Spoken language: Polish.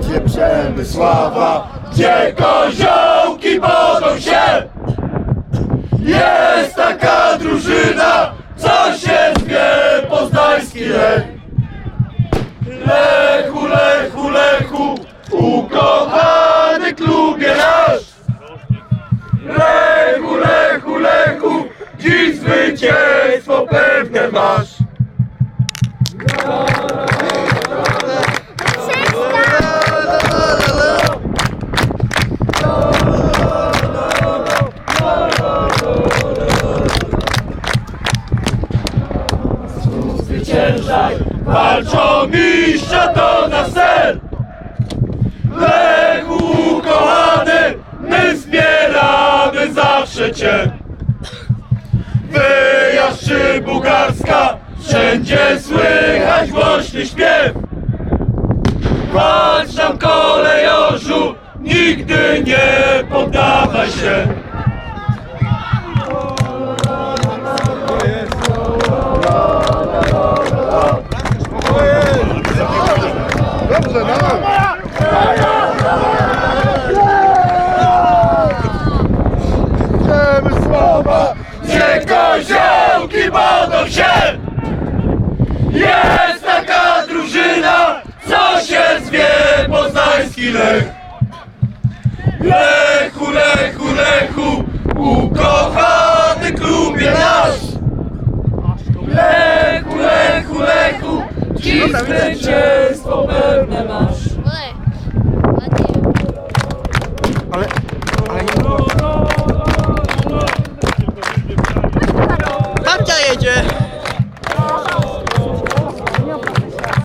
Gdzie Przemysława, gdzie koziołki bodą się? Jest taka drużyna, co się zwie poznański lech. Lechu, Lechu, Lechu, ukochany klubie nasz. Lechu, Lechu, Lechu, dziś zwycięstwo pewne masz zwyciężaj, walczą mistrza to na ser. Lechu kochany, my wspieramy zawsze Cię. Wyjazd czy Bułgarska, wszędzie słychać głośny śpiew. Walcz nam kolejorzu, nigdy nie poddawaj się. Dobrze, no. Przemysława, Gdzie koziołki bodą się. Jest taka drużyna Co się zwie poznański Lech. Lechu, Lechu, Lechu Ukochany klubie nasz. Lechu, Lechu, Lechu Dziś zwycięstwo